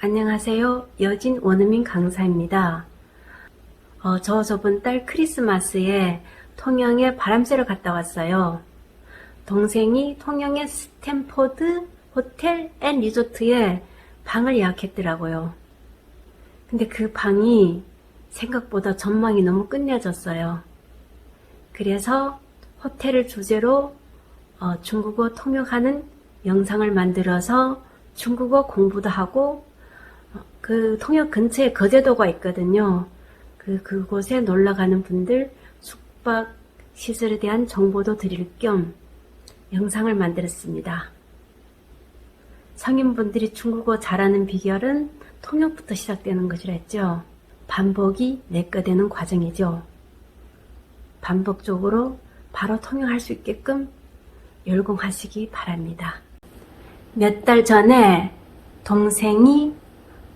안녕하세요. 여진 원어민 강사입니다. 어, 저 저번 달 크리스마스에 통영에 바람 쐬러 갔다 왔어요. 동생이 통영의 스탠포드 호텔 앤 리조트에 방을 예약했더라고요. 근데 그 방이 생각보다 전망이 너무 끝내줬어요. 그래서 호텔을 주제로 어, 중국어 통역하는 영상을 만들어서 중국어 공부도 하고 어, 그 통역 근처에 거제도가 있거든요. 그 그곳에 놀러 가는 분들 숙박 시설에 대한 정보도 드릴 겸 영상을 만들었습니다. 성인분들이 중국어 잘하는 비결은 통역부터 시작되는 것이라 했죠. 반복이 내꺼 되는 과정이죠. 반복적으로 바로 통역할 수 있게끔 열공하시기 바랍니다. 몇 달 전에 동생이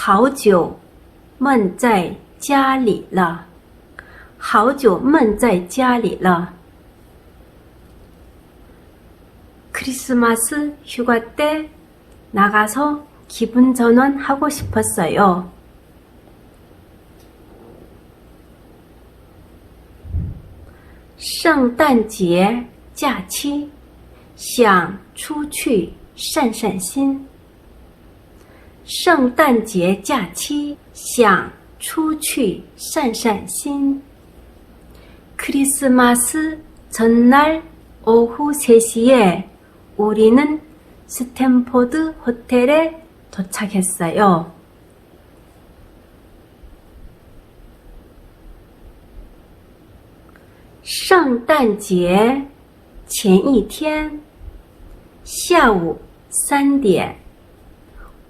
好久闷在家里了，好久闷在家里了。 크리스마스 휴가 때 나가서 기분 전환하고 싶었어요.圣诞节假期想出去散散心。 圣诞节假期想出去散散心。 크리스마스 전날 오후 3시에 우리는 스탠포드 호텔에 도착했어요.圣诞节前一天下午三点，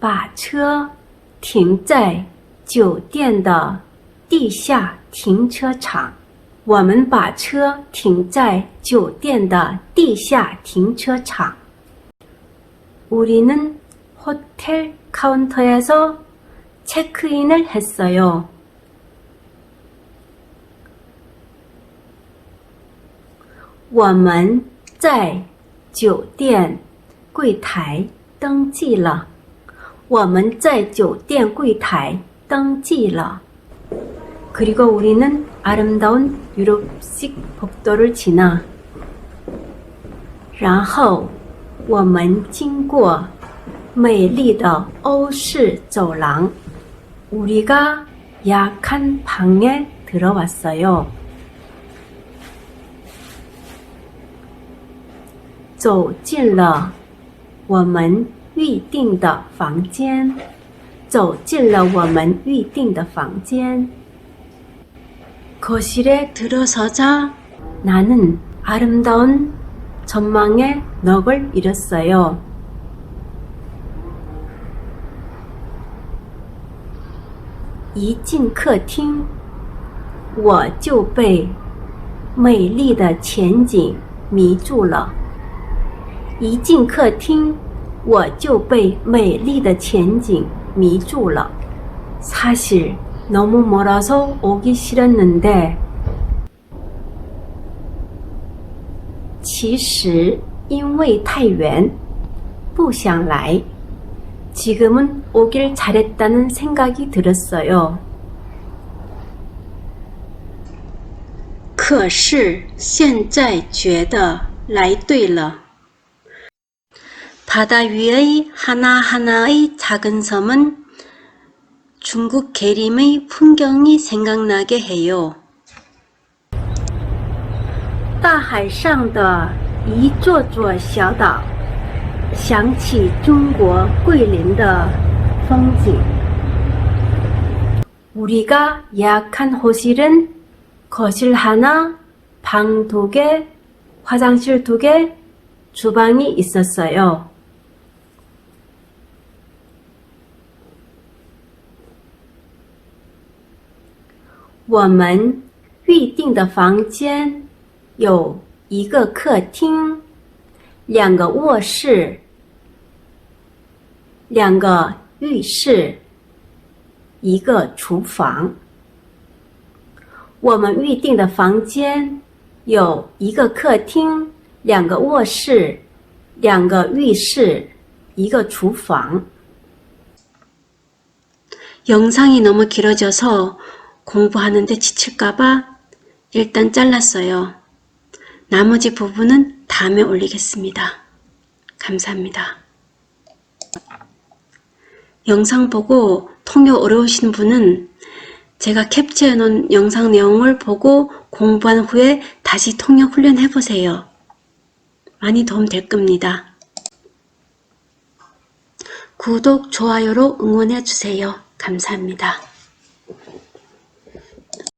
把车停在酒店的地下停车场。我们把车停在酒店的地下停车场。우리는 호텔 카운터에서 체크인을 했어요.我们在酒店柜台登记了。 我们在酒店柜台登记了。 그리고 우리는 아름다운 유럽식 복도를 지나 然后我们经过美丽的欧式走廊 우리가 약한 방에 들어왔어요. 走进了我们 预定的房间，走进了我们预定的房间。 거실에 들어서자 나는 아름다운 전망에 넋을 잃었어요. 이진 客厅我就被美丽的前景迷住了。一进客厅， 我就被美丽的前景迷住了。 사실 너무 멀어서 오기 싫었는데 其实因为太远不想来 지금은 오길 잘했다는 생각이 들었어요. 可是现在觉得来对了。 바다 위의 하나하나의 작은 섬은 중국 계림의 풍경이 생각나게 해요. 大海上的一座座小岛，想起中国桂林的风景。우리가 예약한 호실은 거실 하나, 방 두 개, 화장실 두 개, 주방이 있었어요. 我们预定的房间有一个客厅、两个卧室、两个浴室、一个厨房。我们预定的房间有一个客厅、两个卧室、两个浴室、一个厨房。 영상이 너무 길어져서 공부하는데 지칠까봐 일단 잘랐어요. 나머지 부분은 다음에 올리겠습니다. 감사합니다. 영상 보고 통역 어려우신 분은 제가 캡처해 놓은 영상 내용을 보고 공부한 후에 다시 통역 훈련 해 보세요. 많이 도움 될 겁니다. 구독, 좋아요로 응원해 주세요. 감사합니다.